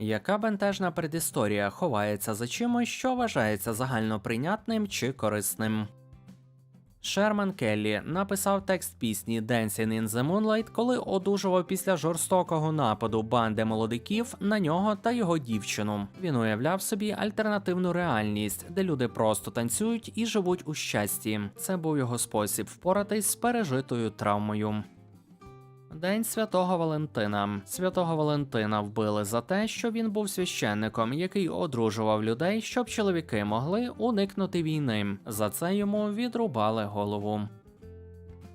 Яка бентежна предісторія ховається за чимось, що вважається загальноприйнятним чи корисним? Шерман Келлі написав текст пісні Dancing in the Moonlight, коли одужував після жорстокого нападу банди молодиків на нього та його дівчину. Він уявляв собі альтернативну реальність, де люди просто танцюють і живуть у щасті. Це був його спосіб впоратись з пережитою травмою. День святого Валентина. Святого Валентина вбили за те, що він був священником, який одружував людей, щоб чоловіки могли уникнути війни. За це йому відрубали голову.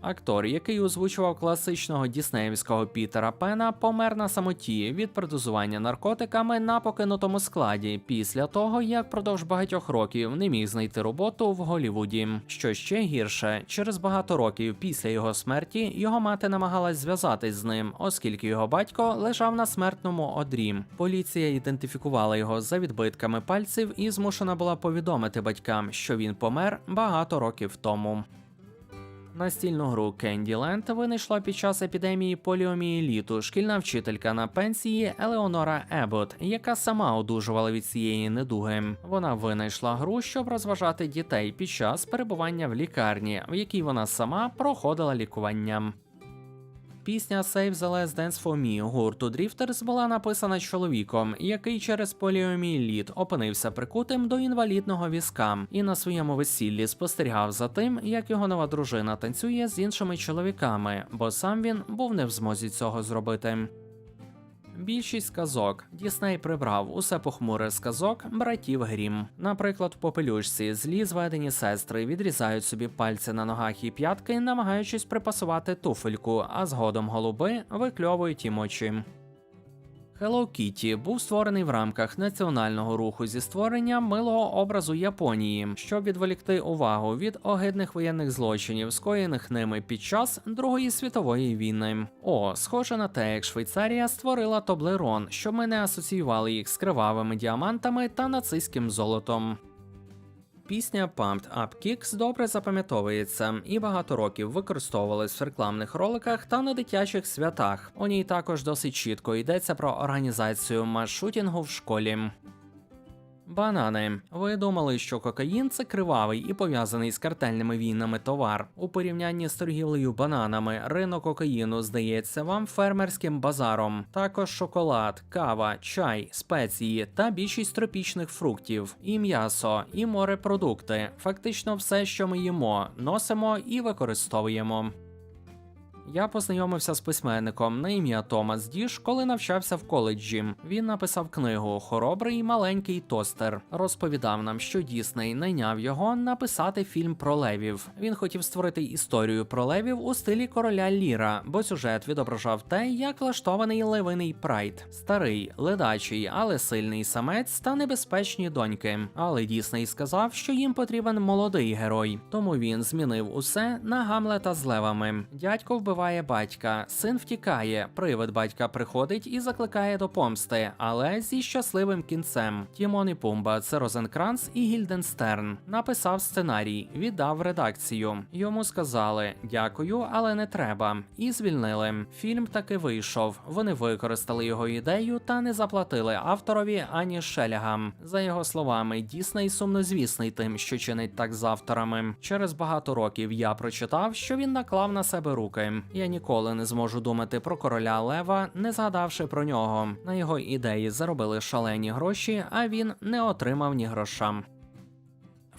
Актор, який озвучував класичного діснеївського Пітера Пена, помер на самоті від передозування наркотиками на покинутому складі після того, як продовж багатьох років не міг знайти роботу в Голівуді. Що ще гірше, через багато років після його смерті його мати намагалась зв'язатись з ним, оскільки його батько лежав на смертному одрі. Поліція ідентифікувала його за відбитками пальців і змушена була повідомити батькам, що він помер багато років тому. Настільну гру Candyland винайшла під час епідемії поліомієліту шкільна вчителька на пенсії Елеонора Ебот, яка сама одужувала від цієї недуги. Вона винайшла гру, щоб розважати дітей під час перебування в лікарні, в якій вона сама проходила лікування. Пісня Save the Last Dance for Me гурту Drifters була написана чоловіком, який через поліоміеліт опинився прикутим до інвалідного візка і на своєму весіллі спостерігав за тим, як його нова дружина танцює з іншими чоловіками, бо сам він був не в змозі цього зробити. Більшість казок Дісней прибрав усе похмуре з казок братів Грім. Наприклад, в попелюшці злі зведені сестри відрізають собі пальці на ногах і п'ятки, намагаючись припасувати туфельку, а згодом голуби викльовують їм очі. Hello Kitty був створений в рамках національного руху зі створення милого образу Японії, щоб відволікти увагу від огидних воєнних злочинів, скоєних ними під час Другої світової війни. О, схоже на те, як Швейцарія створила Тоблерон, щоб ми не асоціювали їх з кривавими діамантами та нацистським золотом. Пісня Pumped Up Kicks добре запам'ятовується і багато років використовувалась в рекламних роликах та на дитячих святах. У ній також досить чітко йдеться про організацію маршрутінгу в школі. Банани. Ви думали, що кокаїн це кривавий і пов'язаний з картельними війнами товар. У порівнянні з торгівлею бананами, ринок кокаїну здається вам фермерським базаром. Також шоколад, кава, чай, спеції та більшість тропічних фруктів, і м'ясо, і морепродукти. Фактично все, що ми їмо, носимо і використовуємо. Я познайомився з письменником на ім'я Томас Діш, коли навчався в коледжі. Він написав книгу Хоробрий маленький тостер. Розповідав нам, що Дісней найняв його написати фільм про левів. Він хотів створити історію про левів у стилі короля Ліра, бо сюжет відображав те, як влаштований левиний прайд. Старий, ледачий, але сильний самець та небезпечні доньки. Але Дісней сказав, що їм потрібен молодий герой. Тому він змінив усе на Гамлета з левами. Дядько вбиває батька, син втікає, привид батька приходить і закликає до помсти, але зі щасливим кінцем. Тімон і Пумба це Розенкранц і Гільденстерн. Написав сценарій, віддав редакцію. Йому сказали дякую, але не треба. І звільнили. Фільм таки вийшов. Вони використали його ідею та не заплатили авторові ані шелягам. За його словами, Дісней сумнозвісний тим, що чинить так з авторами. Через багато років я прочитав, що він наклав на себе руки. Я ніколи не зможу думати про короля Лева, не згадавши про нього. На його ідеї заробили шалені гроші, а він не отримав ні гроша.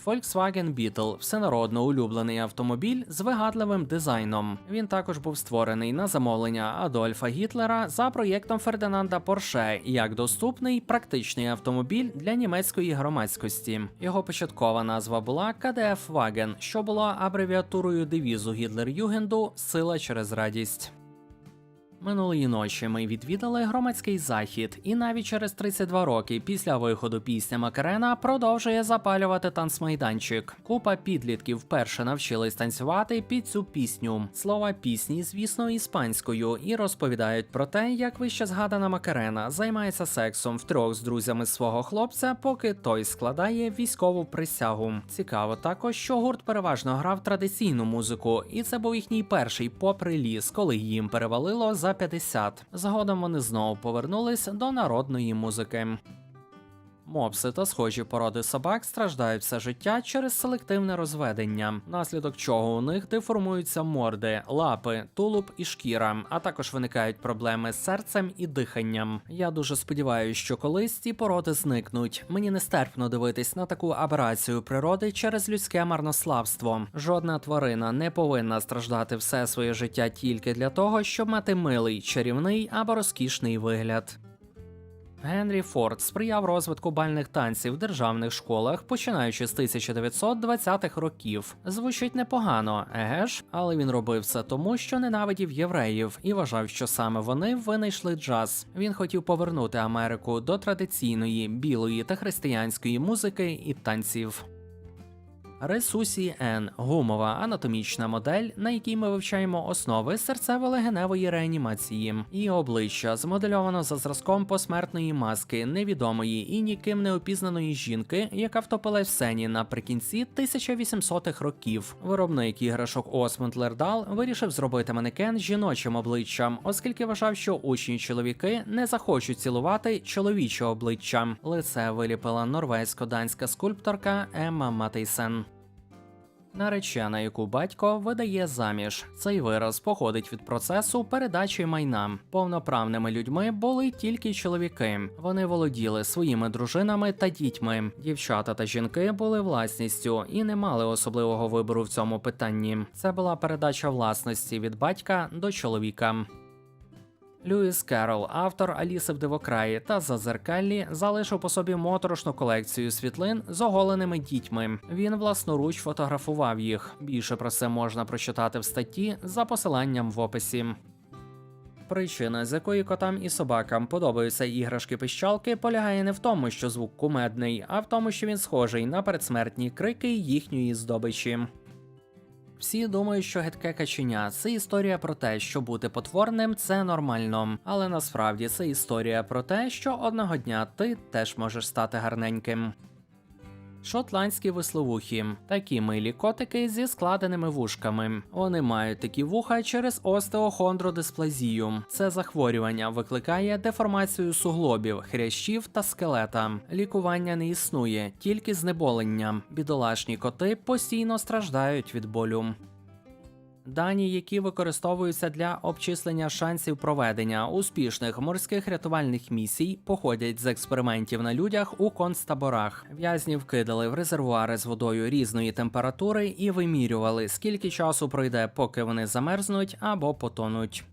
Volkswagen Beetle – всенародно улюблений автомобіль з вигадливим дизайном. Він також був створений на замовлення Адольфа Гітлера за проєктом Фердинанда Порше як доступний практичний автомобіль для німецької громадськості. Його початкова назва була KDF Wagen, що була абревіатурою девізу Гітлер-Югенду Сила через радість. Минулої ночі ми відвідали громадський захід, і навіть через 32 роки після виходу пісня Макарена продовжує запалювати танцмайданчик. Купа підлітків вперше навчились танцювати під цю пісню. Слова пісні, звісно, іспанською, і розповідають про те, як вище згадана Макарена займається сексом втрьох з друзями свого хлопця, поки той складає військову присягу. Цікаво також, що гурт переважно грав традиційну музику, і це був їхній перший поп-реліз, коли їм перевалило за за 50. Згодом вони знову повернулись до народної музики. Мопси та схожі породи собак страждають все життя через селективне розведення, внаслідок чого у них деформуються морди, лапи, тулуб і шкіра, а також виникають проблеми з серцем і диханням. Я дуже сподіваюся, що колись ці породи зникнуть. Мені нестерпно дивитись на таку аберацію природи через людське марнославство. Жодна тварина не повинна страждати все своє життя тільки для того, щоб мати милий, чарівний або розкішний вигляд. Генрі Форд сприяв розвитку бальних танців в державних школах, починаючи з 1920-х років. Звучить непогано, еге ж, але він робив це тому, що ненавидів євреїв і вважав, що саме вони винайшли джаз. Він хотів повернути Америку до традиційної білої та християнської музики і танців. Ресусі Н гумова анатомічна модель, на якій ми вивчаємо основи серцево-легеневої реанімації. Її обличчя змодельовано за зразком посмертної маски невідомої і ніким не опізнаної жінки, яка втопилась в сені наприкінці 1800-х років. Виробник іграшок Осмонд Лердал вирішив зробити манекен жіночим обличчям, оскільки вважав, що учні чоловіки не захочуть цілувати чоловіче обличчя. Лице виліпила норвезько-данська скульпторка Емма Матейсен. Наречена, яку батько видає заміж. Цей вираз походить від процесу передачі майна. Повноправними людьми були тільки чоловіки. Вони володіли своїми дружинами та дітьми. Дівчата та жінки були власністю і не мали особливого вибору в цьому питанні. Це була передача власності від батька до чоловіка. Льюіс Керол, автор Аліси в Дивокраї та Зазеркаллі, залишив по собі моторошну колекцію світлин з оголеними дітьми. Він власноруч фотографував їх. Більше про це можна прочитати в статті за посиланням в описі. Причина, з якої котам і собакам подобаються іграшки пищалки, полягає не в тому, що звук кумедний, а в тому, що він схожий на передсмертні крики їхньої здобичі. Всі думають, що гидке каченя це історія про те, що бути потворним це нормально. Але насправді це історія про те, що одного дня ти теж можеш стати гарненьким. Шотландські висловухи такі милі котики зі складеними вушками. Вони мають такі вуха через остеохондродисплазію. Це захворювання викликає деформацію суглобів, хрящів та скелета. Лікування не існує, тільки знеболення. Бідолашні коти постійно страждають від болю. Дані, які використовуються для обчислення шансів проведення успішних морських рятувальних місій, походять з експериментів на людях у концтаборах. В'язнів кидали в резервуари з водою різної температури і вимірювали, скільки часу пройде, поки вони замерзнуть або потонуть.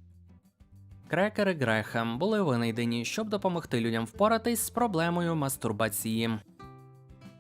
Крекери Грехем були винайдені, щоб допомогти людям впоратись з проблемою мастурбації.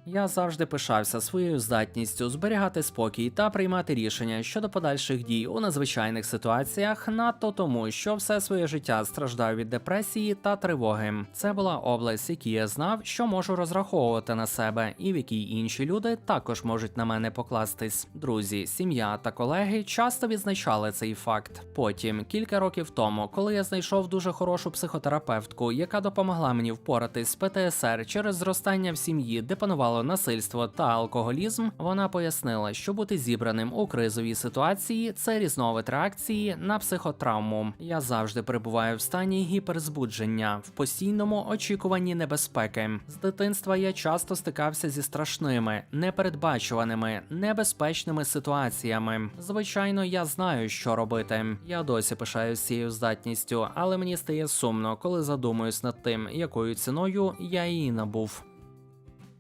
Я завжди пишався своєю здатністю зберігати спокій та приймати рішення щодо подальших дій у надзвичайних ситуаціях, надто тому, що все своє життя страждав від депресії та тривоги. Це була область, якій я знав, що можу розраховувати на себе, і в якій інші люди також можуть на мене покластись. Друзі, сім'я та колеги часто відзначали цей факт. Потім, кілька років тому, коли я знайшов дуже хорошу психотерапевтку, яка допомогла мені впоратись з ПТСР через зростання в сім'ї, де панувало насильство та алкоголізм, вона пояснила, що бути зібраним у кризовій ситуації це різновид реакції на психотравму. Я завжди перебуваю в стані гіперзбудження, в постійному очікуванні небезпеки. З дитинства я часто стикався зі страшними, непередбачуваними, небезпечними ситуаціями. Звичайно, я знаю, що робити. Я досі пишаюсь цією здатністю, але мені стає сумно, коли задумуюсь над тим, якою ціною я її набув.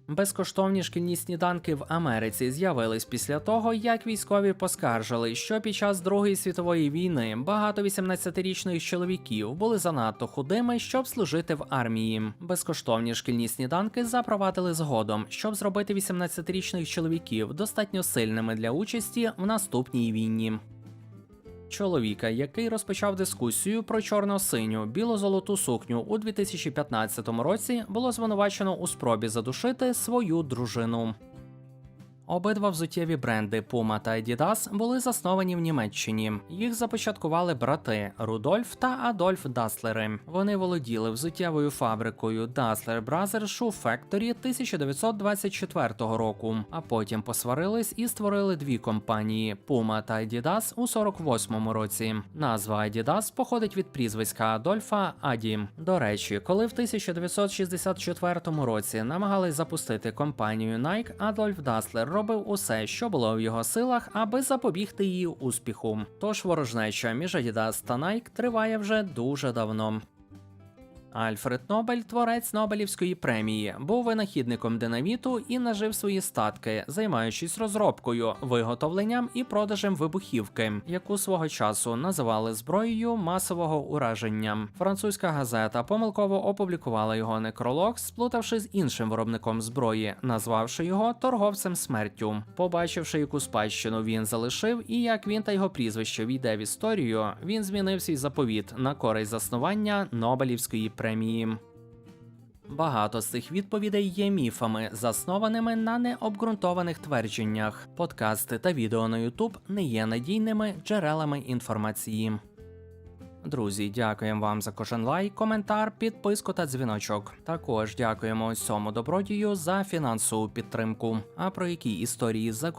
Безкоштовні шкільні сніданки в Америці з'явились після того, як військові поскаржили, що під час Другої світової війни багато 18-річних чоловіків були занадто худими, щоб служити в армії. Безкоштовні шкільні сніданки запровадили згодом, щоб зробити 18-річних чоловіків достатньо сильними для участі в наступній війні. Чоловіка, який розпочав дискусію про чорно-синю біло-золоту сукню у 2015 році, було звинувачено у спробі задушити свою дружину. Обидва взуттєві бренди Puma та Adidas були засновані в Німеччині. Їх започаткували брати Рудольф та Адольф Даслери. Вони володіли взуттєвою фабрикою Dassler Brothers Shoe Factory 1924 року, а потім посварились і створили дві компанії Puma та Adidas у 48-му році. Назва Adidas походить від прізвиська Адольфа Аді. До речі, коли в 1964 році намагались запустити компанію Nike, Адольф Даслер робив усе, що було в його силах, аби запобігти її успіху. Тож ворожнеча між Adidas та Nike триває вже дуже давно. Альфред Нобель, творець Нобелівської премії, був винахідником динаміту і нажив свої статки, займаючись розробкою, виготовленням і продажем вибухівки, яку свого часу називали зброєю масового ураження. Французька газета помилково опублікувала його некролог, сплутавши з іншим виробником зброї, назвавши його торговцем смертю. Побачивши, яку спадщину він залишив, і як він та його прізвище війде в історію, він змінив свій заповіт на користь заснування Нобелівської премії. Багато з цих відповідей є міфами, заснованими на необґрунтованих твердженнях. Подкасти та відео на YouTube не є надійними джерелами інформації. Друзі, дякуємо вам за кожен лайк, коментар, підписку та дзвіночок. Також дякуємо усьому добродію за фінансову підтримку. А про які історії за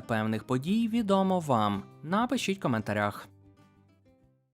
певних подій відомо вам. Напишіть в коментарях.